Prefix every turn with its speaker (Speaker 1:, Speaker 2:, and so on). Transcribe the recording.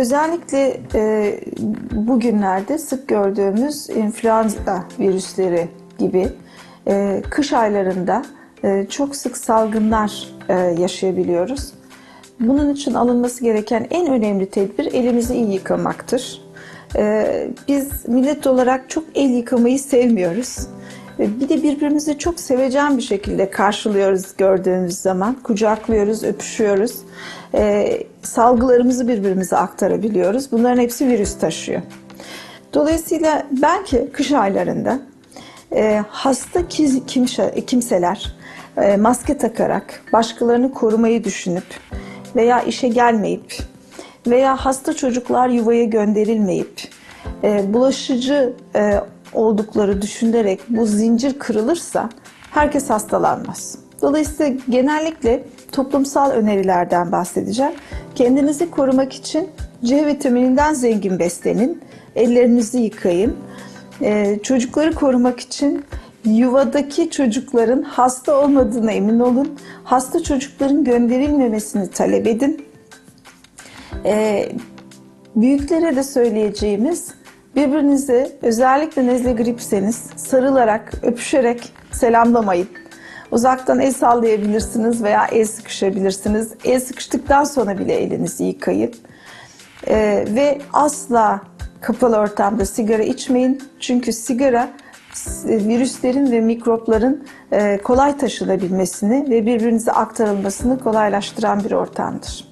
Speaker 1: Özellikle e, bugünlerde sık gördüğümüz influenza virüsleri gibi e, kış aylarında e, çok sık salgınlar e, yaşayabiliyoruz. Bunun için alınması gereken en önemli tedbir elimizi iyi yıkamaktır. E, biz millet olarak çok el yıkamayı sevmiyoruz. Bir de birbirimizi çok sevecen bir şekilde karşılıyoruz gördüğümüz zaman. Kucaklıyoruz, öpüşüyoruz. E, salgılarımızı birbirimize aktarabiliyoruz. Bunların hepsi virüs taşıyor. Dolayısıyla belki kış aylarında e, hasta kimse- kimseler e, maske takarak başkalarını korumayı düşünüp veya işe gelmeyip veya hasta çocuklar yuvaya gönderilmeyip e, bulaşıcı e, oldukları düşünülerek bu zincir kırılırsa herkes hastalanmaz. Dolayısıyla genellikle toplumsal önerilerden bahsedeceğim. Kendinizi korumak için C vitamininden zengin beslenin, ellerinizi yıkayın. Ee, çocukları korumak için yuvadaki çocukların hasta olmadığına emin olun. Hasta çocukların gönderilmemesini talep edin. Ee, büyüklere de söyleyeceğimiz birbirinizi özellikle nezle gripseniz sarılarak, öpüşerek selamlamayın. Uzaktan el sallayabilirsiniz veya el sıkışabilirsiniz. El sıkıştıktan sonra bile elinizi yıkayın. Ee, ve asla kapalı ortamda sigara içmeyin. Çünkü sigara e, virüslerin ve mikropların e, kolay taşınabilmesini ve birbirinize aktarılmasını kolaylaştıran bir ortamdır.